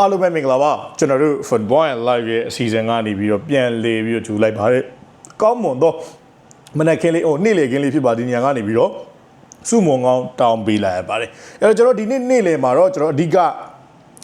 အားလုံးပဲမင်္ဂလာပါကျွန်တော်တို့ Football and Live ရဲ့အစီအစဉ်ကနေပြီးတော့ပြန်လေပြီးတော့ထူလိုက်ပါတယ်ကောင်းမွန်တော့မနက်ခင်းလေးဟိုနေ့လေခင်းလေးဖြစ်ပါဒီညကနေပြီးတော့စုမုံကောင်းတောင်းပေးလိုက်ရပါတယ်အဲ့တော့ကျွန်တော်ဒီနေ့နေ့လေမှာတော့ကျွန်တော်အဓိက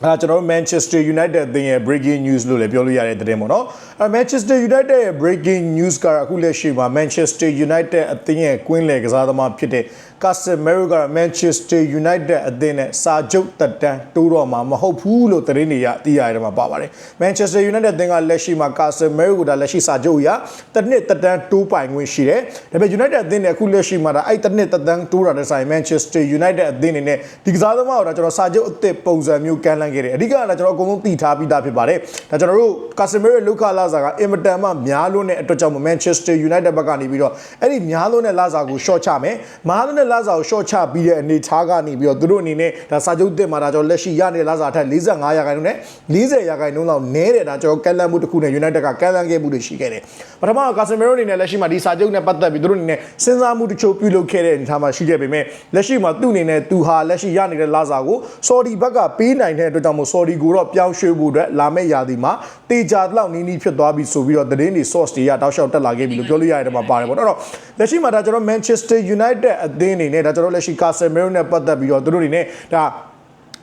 အဲကျွန်တော်တို့ Manchester United အသင်းရဲ့ breaking news လို့လည်းပြောလို့ရတဲ့သတင်းပေါ့နော်အဲ Manchester United ရဲ့ breaking news ကအခုလက်ရှိမှာ Manchester United အသင်းရဲ့ကွင်းလယ်ကစားသမားဖြစ်တဲ့ Casemiro က Manchester United အသင်းနဲ့စာချုပ်တက်တန်းတိုးတော့မှာမဟုတ်ဘူးလို့သတင်းတွေရသိရတယ်မှာပါပါတယ် Manchester United အသင်းကလက်ရှိမှာ Casemiro ကိုဒါလက်ရှိစာချုပ်အရတစ်နှစ်တက်တန်းတိုးပိုင်ခွင့်ရှိတယ်ဒါပေမဲ့ United အသင်းနဲ့အခုလက်ရှိမှာဒါအဲ့တစ်နှစ်တက်တန်းတိုးတာတဲ့ဆိုင် Manchester United အသင်းအနေနဲ့ဒီကစားသမားကိုဒါကျွန်တော်စာချုပ်အသစ်ပုံစံမျိုးကန်လန်းခဲ့တယ်အဓိကကကျွန်တော်အကုန်လုံးသိထားပြီးသားဖြစ်ပါတယ်ဒါကျွန်တော်တို့ Casemiro ရဲ့လုခလာစာကအင်မတန်မှများလွန်းတဲ့အတွက်ကြောင့် Manchester United ဘက်ကနေပြီးတော့အဲ့ဒီများလွန်းတဲ့လာစာကို short ချမယ်များလွန်းတဲ့လာစာကို short ချပြီးတဲ့အနေထားကနေပြီးတော့သူတို့အနေနဲ့ဒါစာချုပ်သစ်မှာဒါကျွန်တော်လက်ရှိရနေတဲ့လာစာအထက်45ရာခိုင်နှုန်းနဲ့40ရာခိုင်နှုန်းလောက်နည်းတယ်ဒါကျွန်တော်ကန်လန်းမှုတစ်ခုနဲ့ United ကကန်လန်းခဲ့မှုတွေရှိခဲ့တယ်ပထမက Casemiro အနေနဲ့လက်ရှိမှာဒီစာချုပ်နဲ့ပတ်သက်ပြီးသူတို့အနေနဲ့စဉ်းစားမှုတချို့ပြုလုပ်ခဲ့တဲ့အနေထားမှာရှိခဲ့ပေမဲ့လက်ရှိမှာသူ့အနေနဲ့သူဟာလက်ရှိရနေတဲ့လာစာကို Saudi ဘက်ကပေးနိုင်တဲ့အတွက်ကြောင့်မို့ Saudi ကိုတော့ပြောင်းရွှေ့ဖို့အတွက်လာမယ့်ရာသီမှာတေချာလောက်နီးနီးဖြစ်သွားပြီဆိုပြီးတော့သတင်းတွေ source တွေကတောက်လျှောက်တက်လာခဲ့ပြီလို့ပြောလို့ရတဲ့မှာပါတယ်ပေါ့နော်အဲ့တော့လက်ရှိမှာဒါကျွန်တော် Manchester United အသင်းအနေနဲ့ဒါကျွန်တော်လက်ရှိ Casemiro နဲ့ပတ်သက်ပြီးတော့သူတို့အနေနဲ့ဒါ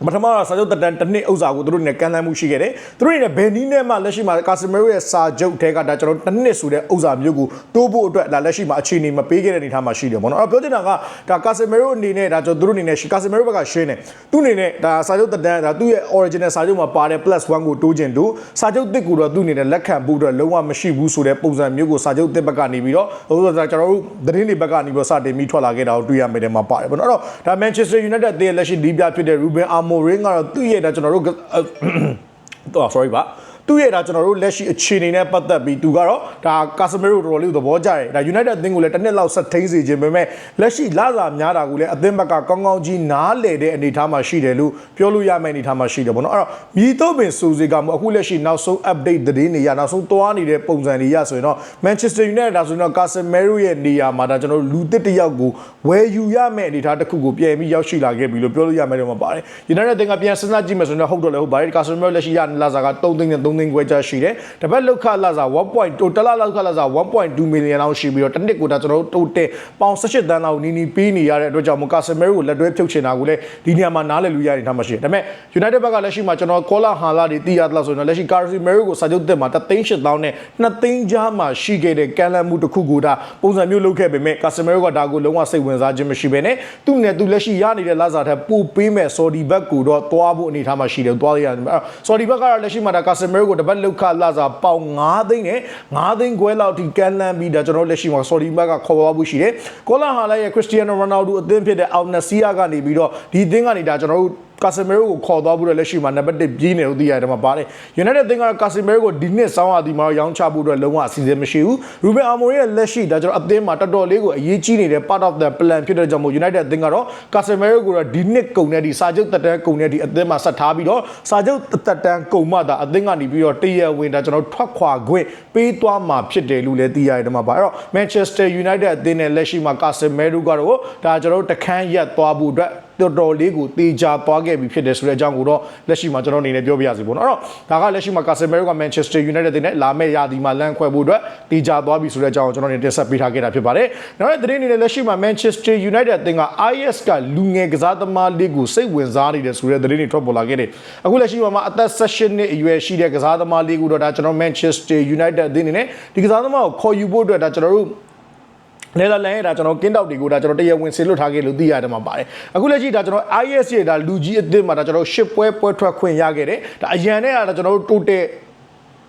ပထမတော့စာချုပ်တက်တန်းတစ်နှစ်ဥစ္စာကိုသူတို့နေကန်လန်းမှုရှိခဲ့တယ်သူတို့နေဘယ်နည်းနဲ့မှလက်ရှိမှာကာစမီရိုရဲ့စာချုပ်ထဲကဒါကျွန်တော်တစ်နှစ်ဆိုတဲ့ဥစ္စာမျိုးကိုတိုးဖို့အတွက်ဒါလက်ရှိမှာအခြေအနေမပေးခဲ့တဲ့အနေအထားမှာရှိတယ်ပေါ့နော်အဲ့တော့ပြောချင်တာကဒါကာစမီရိုအနေနဲ့ဒါကျွန်တော်သူတို့အနေနဲ့ကာစမီရိုဘက်ကရှင်းတယ်သူအနေနဲ့ဒါစာချုပ်တက်တန်းဒါသူ့ရဲ့ original စာချုပ်မှာပါတဲ့ plus 1ကိုတိုးခြင်းတူစာချုပ်တစ်ကိုတော့သူအနေနဲ့လက်ခံဖို့အတွက်လုံးဝမရှိဘူးဆိုတဲ့ပုံစံမျိုးကိုစာချုပ်တစ်ဘက်ကနေပြီးတော့ဟိုဆိုကျွန်တော်တို့သတင်းတွေဘက်ကနေပြီးတော့စတင်ပြီးထွက်လာခဲ့တာကိုတွေ့ရမယ်တဲ့မှာပါတယ်ပေါ့နော်အဲ့တော့ဒါ Manchester United တည်းလက်ရှိဒီပြဖြစ်တဲ့ Ruben Amorim ကတော့သူ့ရဲ့ဒါကျွန်တော်တို့တော့ sorry ပါ သူ့ရဲ့ဒါကျွန်တော်တို့လက်ရှိအခြေအနေနဲ့ပတ်သက်ပြီးသူကတော့ဒါကာစမီရိုတော်တော်လေးသဘောကျတယ်ဒါ United အသင်းကိုလည်းတစ်နှစ်လောက်ဆက်ထိန်းစေခြင်းပဲမဲ့လက်ရှိလာစာများတာကိုလည်းအသင်းဘက်ကကောင်းကောင်းကြီးနားလည်တဲ့အနေအထားမှာရှိတယ်လို့ပြောလို့ရမယ့်အနေအထားမှာရှိတယ်ပေါ့နော်အဲ့တော့မြည်တော့ပင်ဆိုစီကမှအခုလက်ရှိနောက်ဆုံး update သတင်းတွေရနောက်ဆုံးသွားနေတဲ့ပုံစံတွေရဆိုရင်တော့ Manchester United ဒါဆိုရင်တော့ Casemiro ရဲ့နေရာမှာဒါကျွန်တော်တို့လူတစ်တစ်ယောက်ကိုဝယ်ယူရမယ့်အနေအထားတစ်ခုကိုပြန်ပြီးရောက်ရှိလာခဲ့ပြီလို့ပြောလို့ရမယ်တော့မှာပါတယ် United အသင်းကပြန်စဉ်းစားကြည့်မယ်ဆိုရင်တော့ဟုတ်တော့လည်းဟုတ်ပါတယ် Casemiro လက်ရှိရလာစာက3သိန်းနဲ့3သိန်းခွဲကြားရှိတယ်တပတ်လောက်ခလာစာ1.2တလလောက်ခလာစာ1.2 million လောက်ရှိပြီးတော့တစ်နှစ်ကိုဒါကျွန်တော်တို့တိုးတက်ပေါင်18တန်းလောက်နီးနီးပေးနေရတဲ့အတွက်ကြောင့်မို့ Casemiro ကိုလက်တွဲဖြုတ်ချင်တာကိုလည်းဒီနေရာမှာနားလည်လို့ရတဲ့ထားမှာရှိတယ်ဒါပေမဲ့ United ဘက်ကလက်ရှိမှာကျွန်တော် Cola Hala တွေတီးရသလားဆိုရင်တော့လက်ရှိ Casemiro ကိုစာချုပ်တက်မှာ3သိန်း8000နဲ့2သိန်းကြားမှာရှိခဲ့တဲ့ကန်လန်မှုတစ်ခုကိုဒါပုံစံမျိုးလုပ်ခဲ့ပေမဲ့ Casemiro ကဒါကိုလုံးဝစိတ်ဝင်စားခြင်းမရှိဘဲနဲ့သူ့နဲ့သူလက်ရှိရနေတဲ့လာစာထက်ပိုပေးမဲ့ Saudi ဘက်ကိုတော့တွားဖို့အနေထားမှာရှိတယ်တွားရရတယ်အဲ့ Saudi ဘက်ကတော့လက်ရှိမှာဒါ Casemiro ကိုတပတ်လောက်ခလာစာပေါင်9သိန်းနဲ့9သိန်းခွဲလောက်ထိကန်လန်ပြီးဒါကျွန်တော်လက်ရှိမှာ Saudi ဘက်ကခေါ်ပါဖို့ရှိတယ်ကိုလာဟာလာရဲ့ Cristiano Ronaldo အသင်းဖြစ်တဲ့ Al Nassr ကနေပြီးတော့ဒီအသင်းကနေဒါကျွန်တော်တို့ ကာဆီမီရိုကိုခေါ်သွားပြီးတော့လက်ရှိမှာနံပါတ်1ပြီးနေလို့သိရတယ်မှာပါတယ် United အသင်းကတော့ကာဆီမီရိုကိုဒီနှစ်ဆောင်းရာသီမှာရောင်းချဖို့အတွက်လုံးဝအစီအစဉ်မရှိဘူး Ruben Amorim ရဲ့လက်ရှိဒါကျွန်တော်အသင်းမှာတော်တော်လေးကိုအရေးကြီးနေတဲ့ part of the plan ဖြစ်တဲ့ကြောင့်မို့ United အသင်းကတော့ကာဆီမီရိုကိုတော့ဒီနှစ်ကုန်တဲ့ဒီစာချုပ်တက်တန်းကုန်တဲ့ဒီအသင်းမှာဆက်ထားပြီးတော့စာချုပ်တက်တန်းကုန်မှသာအသင်းကနေပြီးတော့တရဝင်ဒါကျွန်တော်ထွက်ခွာခွင့်ပေးသွားမှာဖြစ်တယ်လို့လည်းသိရတယ်မှာပါအဲ့တော့ Manchester United အသင်းနဲ့လက်ရှိမှာကာဆီမီရိုကတော့ဒါကျွန်တော်တို့တခန်းရက်သွားဖို့အတွက် တော်တော်လေးကိုတေချာသွားခဲ့ပြီဖြစ်တယ်ဆိုတဲ့အကြောင်းကိုတော့လက်ရှိမှာကျွန်တော်အနေနဲ့ပြောပြရစီပေါ့နော်အဲ့တော့ဒါကလက်ရှိမှာ Casemiro က Manchester United တင်နဲ့လာမယ့်ရာသီမှာလမ်းခွဲဖို့အတွက်တေချာသွားပြီဆိုတဲ့အကြောင်းကိုကျွန်တော်အနေနဲ့တင်ဆက်ပေးထားခဲ့တာဖြစ်ပါတယ်နောက်တဲ့သတင်းအနေနဲ့လက်ရှိမှာ Manchester United တင်က IS ကလူငယ်ကစားသမားလေးကိုစိတ်ဝင်စားနေတယ်ဆိုတဲ့သတင်းတွေထွက်ပေါ်လာခဲ့တယ်အခုလက်ရှိမှာအသက်16နှစ်အရွယ်ရှိတဲ့ကစားသမားလေးကိုတော့ဒါကျွန်တော် Manchester United အသင်းအနေနဲ့ဒီကစားသမားကိုခေါ်ယူဖို့အတွက်ဒါကျွန်တော်တို့ နယ်သာလန်ရဲ့ဒါကျွန်တော်ကင်းတောက်တွေကိုဒါကျွန်တော်တရားဝင်ဆေလွတ်ထားခဲ့လို့သိရတယ်မှာပါတယ်အခုလက်ရှိဒါကျွန်တော် IS ရဲ့ဒါလူကြီးအသင်းမှာဒါကျွန်တော်ရှစ်ပွဲပွဲထွက်ခွင့်ရခဲ့တယ်ဒါအရန်နဲ့ကဒါကျွန်တော်တို့တိုးတက်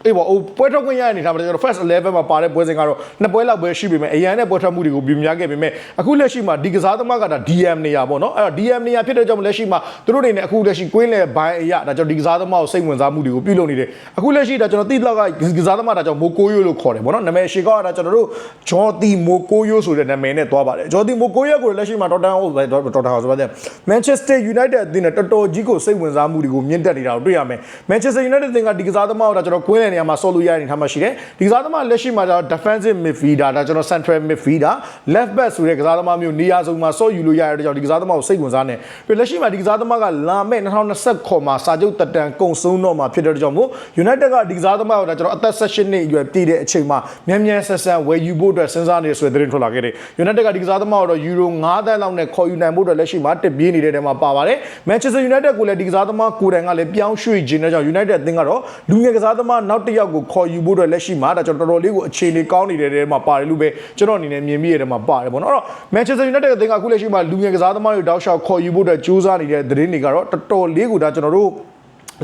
အေးပေါ့ဟိုပွဲထွက်ခွင့်ရတဲ့အနေထားမှာကျွန်တော် first 11မှာပါတဲ့ပွဲစဉ်ကတော့နှစ်ပွဲလောက်ပဲရှိပေမဲ့အရန်နဲ့ပွဲထွက်မှုတွေကိုပြင်များခဲ့ပေမဲ့အခုလက်ရှိမှာဒီကစားသမားကဒါ DM နေရာပေါ့နော်အဲ့တော့ DM နေရာဖြစ်တဲ့ကြောင့်လက်ရှိမှာသူတို့အနေနဲ့အခုလက်ရှိကွင်းလေဘိုင်းအရာဒါကျွန်တော်ဒီကစားသမားကိုစိတ်ဝင်စားမှုတွေကိုပြုလုပ်နေတယ်အခုလက်ရှိဒါကျွန်တော်တိလောက်ကကစားသမားဒါကျွန်တော်မိုကိုယိုလို့ခေါ်တယ်ပေါ့နော်နာမည်ရှေကောကဒါကျွန်တော်တို့ဂျော်တီမိုကိုယိုဆိုတဲ့နာမည်နဲ့သွားပါတယ်ဂျော်တီမိုကိုယိုကိုလက်ရှိမှာတော်တန်ဟုတ်တော်တန်ဟောဆိုပါတယ်မန်ချက်စတာယူနိုက်တက်အသင်းနဲ့တော်တော်ကြီးကိုစိတ်ဝင်စားမှုတွေကိုမြင့်တက်နေတာကိုတွေ့ရမယ်မန်ချက်စတာယူနိုက်တက်အသင်းကဒီကစားသမားကိုဒါကျွန်တော်ကွင်းလေတဲ့နေရာမှာဆော့လို့ရတဲ့အနေထားမှာရှိတယ်ဒီကစားသမားလက်ရှိမှာကျတော့ defensive midfielder ဒါကျွန်တော် central midfielder left back ဆိုတဲ့ကစားသမားမျိုးနေရာစုံမှာဆော့ယူလို့ရတဲ့ကြောင့်ဒီကစားသမားကိုစိတ်ဝင်စားနေပြီးလက်ရှိမှာဒီကစားသမားကလာမဲ့2020ခေါ်မှာစာချုပ်တက်တန်ကုန်ဆုံးတော့မှာဖြစ်တဲ့ကြောင့်မို့ United ကဒီကစားသမားကိုဒါကျွန်တော်အသက်16နှစ်အရွယ်ပြည့်တဲ့အချိန်မှာမြန်မြန်ဆန်ဆန်ဝယ်ယူဖို့အတွက်စဉ်းစားနေဆိုတဲ့သတင်းထွက်လာခဲ့တယ် United ကဒီကစားသမားကိုတော့ယူရို9သန်းလောက်နဲ့ခေါ်ယူနိုင်ဖို့အတွက်လက်ရှိမှာတက်ပြေးနေတဲ့တဲမှာပါပါတယ် Manchester United ကိုလည်းဒီကစားသမားကိုယ်တိုင်ကလည်းပြောင်းရွှေ့ခြင်းတဲ့ကြောင့် United အသင်းကတော့လူငယ်ကစားသမားနောက်တစ်ယောက်ကိုခေါ်ယူဖို့အတွက်လက်ရှိမှာဒါကျွန်တော်တော်တော်လေးကိုအခြေအနေကောင်းနေတဲ့တဲမှာပါတယ်လို့ပဲကျွန်တော်အနေနဲ့မြင်မိရတဲ့မှာပါတယ်ပေါ့နော်အဲ့တော့ Manchester United အသင်းကအခုလက်ရှိမှာလူငယ်ကစားသမားတွေတောက်လျှောက်ခေါ်ယူဖို့အတွက်ကြိုးစားနေတဲ့သတင်းတွေကတော့တော်တော်လေးကိုဒါကျွန်တော်တို့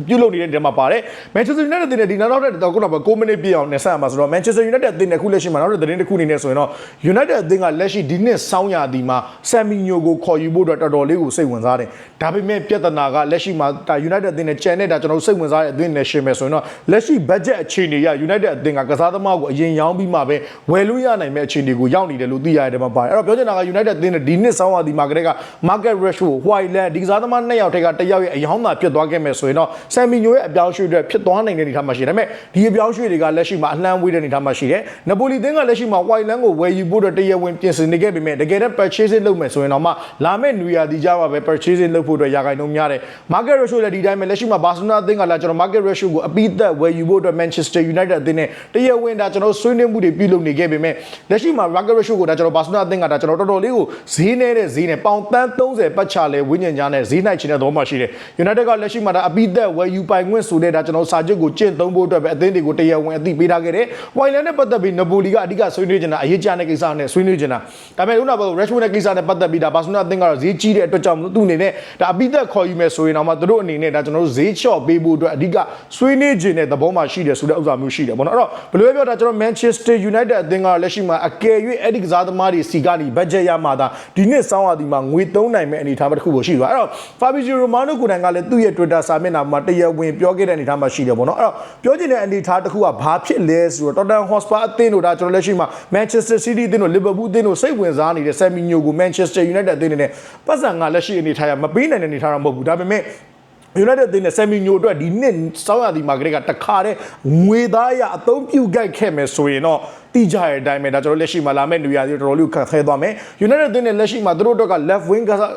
ပြုလုပ်နေတဲ့နေရာမှာပါတယ် Manchester United တင်တဲ့ဒီနောက်တော့တော့ခုနက9မိနစ်ပြည့်အောင်နေဆက်ရမှာဆိုတော့ Manchester United တင်တဲ့ခုလက်ရှိမှာနောက်တဲ့သတင်းတစ်ခုအနေနဲ့ဆိုရင်တော့ United အသင်းကလက်ရှိဒီနှစ်ဆောင်းရာသီမှာ Saminho ကိုခေါ်ယူဖို့အတွက်တော်တော်လေးကိုစိတ်ဝင်စားတယ်ဒါပေမဲ့ပြဿနာကလက်ရှိမှာဒါ United အသင်းနဲ့ကြံနေတာကျွန်တော်တို့စိတ်ဝင်စားတဲ့အသင်းနဲ့ရှင်မယ်ဆိုရင်တော့လက်ရှိ budget အခြေအနေရ United အသင်းကကစားသမားကိုအရင်ရောင်းပြီးမှပဲဝယ်လို့ရနိုင်မဲ့အခြေအနေကိုရောက်နေတယ်လို့သိရတဲ့မှာပါတယ်အဲ့တော့ပြောချင်တာက United အသင်းနဲ့ဒီနှစ်ဆောင်းရာသီမှာကတည်းက Market Rashford, Whiteland ဒီကစားသမားနှစ်ယောက်ထက်ကတစ်ယောက်ရဲ့အယောင်းသာဖြစ်သွားခဲ့မယ်ဆိုရင်တော့ Saminho ရဲ့အပြောင်းအရွှေ့တွေဖြစ်သွားနိုင်တဲ့အနေအထားမှာရှိတယ်ဒါပေမဲ့ဒီအပြောင်းအရွှေ့တွေကလက်ရှိမှာအလှမ်းဝေးတဲ့အနေအထားမှာရှိတယ်နပိုလီသင်းကလက်ရှိမှာ Whiteland ကိုဝယ်ယူဖို့အတွက်တရားဝင်ပြင်ဆင်နေခဲ့ပေမဲ့တကယ်တော့ purchasing လုပ်မယ်ဆိုရင်တော့မှလာမယ့်နွေရာသီကြမှာပဲ purchasing လုပ်ဖို့အတွက်ရာဂိုင်နှုန်းများတယ် market ratio လည်းဒီတိုင်းပဲလက်ရှိမှာ Barcelona အသင်းကလည်းကျွန်တော် market ratio ကိုအပိသက်ဝယ်ယူဖို့အတွက် Manchester United အသင်းနဲ့တရားဝင်ဒါကျွန်တော်ဆွေးနွေးမှုတွေပြုလုပ်နေခဲ့ပေမဲ့လက်ရှိမှာ market ratio ကိုဒါကျွန်တော် Barcelona အသင်းကဒါကျွန်တော်တော်တော်လေးကိုဈေးနေတဲ့ဈေးနဲ့ပေါင်တန်း30ပတ်ချလဲဝင်းညင်ကြားနဲ့ဈေးနိုင်ချင်တဲ့သဘောမှရှိတယ် United ကလက်ရှိမှာဒါအပိသက်ဝယ်ယူပိုင်ခွင့်ဆိုတဲ့ဒါကျွန်တော်စာချုပ်ကိုကျင့်သုံးဖို့အတွက်ပဲအသင်းတွေကိုတရားဝင်အသိပေးထားခဲ့တယ်။ Wayland နဲ့ပတ်သက်ပြီး Napoli ကအဓိကဆွေးနွေးနေတာအရေးကြီးတဲ့ကိစ္စနဲ့ဆွေးနွေးနေတာဒါပေမဲ့ခုနကပြော Rashford နဲ့ကိစ္စနဲ့ပတ်သက်ပြီးဒါ Barcelona အသင်းကတော့ဈေးကြီးတဲ့အတွက်ကြောင့်သူ့အနေနဲ့ဒါအပိသက်ခေါ်ယူမယ်ဆိုရင်တော့မှသူတို့အနေနဲ့ဒါကျွန်တော်တို့ဈေးချော့ပေးဖို့အတွက်အဓိကဆွေးနွေးခြင်းတဲ့သဘောမှရှိတယ်ဆိုတဲ့ဥစ္စာမျိုးရှိတယ်ပေါ့နော်အဲ့တော့ဘယ်လိုပဲပြောဒါကျွန်တော် Manchester United အသင်းကတော့လက်ရှိမှာအကယ်၍အဲ့ဒီကစားသမားတွေစီကနေ budget ရမှာဒါဒီနှစ်ဆောင်းရာသီမှာငွေသုံးနိုင်မဲ့အနေအထားတစ်ခုကိုရှိသွားအဲ့တော့ Fabrizio Romano ကိုယ်တိုင်ကလည်းသူ့ရဲ့ Twitter စာမျက်နှာမှာတရားဝင်ပြောခဲ့တဲ့အနေအထားမှာရှိတယ်ပေါ့နော်အဲ့တော့ပြောချင်တဲ့အနေအထားတစ်ခုကဘာဖြစ်လဲဆိုတော့ Tottenham Hotspur အသင်းတို့ဒါကျွန်တော်လက်ရှိမှာ Manchester City အသင်းတို့ Liverpool အသင်းတို့စိတ်ဝင်စားနေတဲ့ Saminho ကို Manchester United အသင်းနဲ့ပတ်စံကလက်ရှိအနေအထားရမပေးနိုင်တဲ့အနေအထားတော့မဟုတ်ဘူးဒါပေမဲ့ United အသင်းနဲ့ Saminho အတွက်ဒီနှစ်စောင်းရသည်မှာကလေးကတခါတည်းငွေသားရအသုံးပြုကြိုက်ခဲ့မယ်ဆိုရင်တော့တိကြရဲ့အတိုင်းပဲဒါကျွန်တော်လက်ရှိမှာလာမယ့်နေရာတွေတော်တော်လေးခက်ခဲသွားမယ် United အသင်းနဲ့လက်ရှိမှာသူတို့အတွက်က left wing ကစား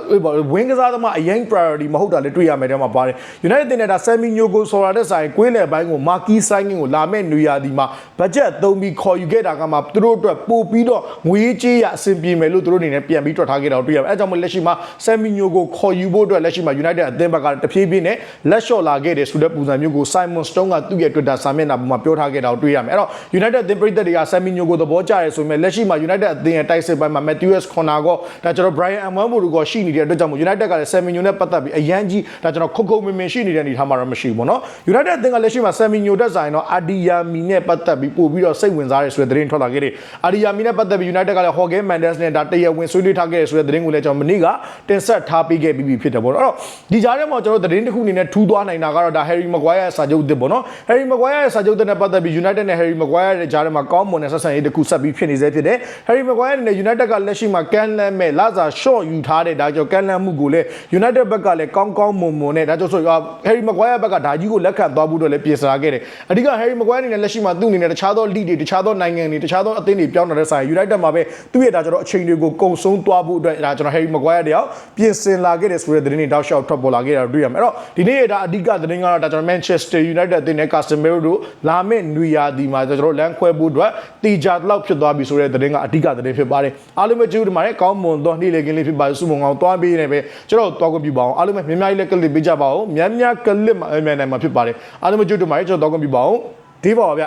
wing ကစားသမားအရင် priority မဟုတ်တာလည်းတွေ့ရမယ်တဲ့မှာပါတယ် United အသင်းနဲ့ဒါ Saminho ကိုဆော်ရတဲ့ဆိုင်ကွင်းလယ်ပိုင်းကို Marquis Signing ကိုလာမယ့်နေရာဒီမှာ budget သုံးပြီးခေါ်ယူခဲ့တာကမှသူတို့အတွက်ပို့ပြီးတော့ငွေကြေးရအဆင်ပြေမယ်လို့သူတို့အနေနဲ့ပြန်ပြီးတွက်ထားခဲ့တာကိုတွေ့ရမယ်အဲကြောင့်မလို့လက်ရှိမှာ Saminho ကိုခေါ်ယူဖို့အတွက်လက်ရှိမှာ United အသင်းဘက်ကတဖြည်းဖြည်းနဲ့လက်လျှော့လာခဲ့တယ်ဆိုတဲ့ပုံစံမျိုးကို Simon Stone ကသူ့ရဲ့ Twitter စာမျက်နှာပေါ်မှာပြောထားခဲ့တာကိုတွေ့ရမယ်အဲ့တော့ United အသင်းပရိသတ်တွေက Saminho ကိုသဘောကျရဲဆိုပေမဲ့လက်ရှိမှာ United အသင်းရဲ့တိုက်စစ်ပိုင်းမှာ Matthews Corner ကဒါကျွန်တော် Brian Mbeumo တို့ကရှိနေတဲ့အတွက်ကြောင့်မို့ United ကလည်း Saminho နဲ့ပတ်သက်ပြီးအရန်ကြီးဒါကျွန်တော်ခုတ်ခုတ်မင်မင်ရှိနေတဲ့အနေအထားမှာတော့မရှိဘူးပေါ့နော် United အသင်းကလက်ရှိမှာ Saminho တက်ဆိုင်တော့ Adiyami နဲ့ပတ်သက်ပြီးပို့ပြီးတော့စိတ်ဝင်စားရဲဆိုတဲ့သတင်းထွက်လာခဲ့တယ် Adiyami နဲ့ပတ်သက်ပြီး United ကလည်း Jorge Mendes နဲ့ဒါတရားဝင်ဆွေးနွေးထားခဲ့တယ်ဆိုတဲ့သတင်းကိုလည်းကျွန်တော်မနေ့ကတင်ဆက်ထားပေးခဲ့ပြီးပြီဖြစ်တယ်ပေါ့နော်အဲ့တော့ဒီကြားထဲမှာကျွန်တော်သတင်းတစ်ခုအနေနဲ့ထူးသွားနိုင်တာကတော့ဒါ Harry Maguire ရဲ့စာချုပ်သစ်ပေါ့နော် Harry Maguire ရဲ့စာချုပ်သစ်နဲ့ပတ်သက်ပြီး United နဲ့ Harry Maguire ရဲ့ကြားထဲမှာကောင်းမွန်တဲ့ဆက်ဆံရေးတစ်ခုဆက်ပြီးဖြစ်နေစေဖြစ်တယ် Harry Maguire နဲ့ United ကလက်ရှိမှာကန်လန်မဲ့လာစာ short ယူထားတဲ့ဒါကြောင့်ကန်လန်မှုကိုလည်း United ဘက်ကလည်းကောင်းကောင်းမွန်မွန်နဲ့ဒါကြောင့်ဆို Harry Maguire ဘက်ကဒါကြီးကိုလက်ခံသွားဖို့တော့လည်းပြင်ဆင်ခဲ့တယ်အဓိက Harry Maguire အနေနဲ့လက်ရှိမှာသူ့အနေနဲ့တခြားသော league တွေတခြားသောနိုင်ငံတွေတခြားသောအသင်းတွေပြောင်းလာတဲ့ဆိုင် United မှာပဲသူ့ရဲ့ဒါကျွန်တော်အချိန်တွေကိုကုံဆုံးသွားဖို့အတွက်ဒါကျွန်တော် Harry Maguire တယောက်ပြင်ဆင်လာခဲ့တယ်ဆိုတဲ့သတင်းတွေတောက်လျှောက်ထွက်ပေါ်လာခဲ့တာတွေ့ရမယ်အဲ့တော့ဒီနေ့ဒါအဓိကသတင်းကတော့ဒါကျွန်တော် Manchester United အသင်းနဲ့ Casemiro တို့လာမယ့်နွေရာသီမှာကျွန်တော်လမ်းခွဲဖို့အတွက်တီဂျာတလောက်ဖြစ်သွားပြီဆိုတဲ့သတင်းကအဓိကသတင်းဖြစ်ပါတယ်အားလုံးပဲကျေးဇူးတင်ပါတယ်ကောင်းမွန်သောနေ့လည်ခင်းလေးဖြစ်ပါစုမုံကောင်သွားပေးနေပဲကျွန်တော်တော့ကွန်ပျူပါအောင်အားလုံးပဲမြင်များကြီးလည်းကလစ်ပေးကြပါဦးမြန်းများကလစ်မှာအမြန်နိုင်မှာဖြစ်ပါတယ်အားလုံးပဲကျေးဇူးတင်ပါတယ်ကျွန်တော်တော့ကွန်ပျူပါအောင်ဒီပါပါဗျ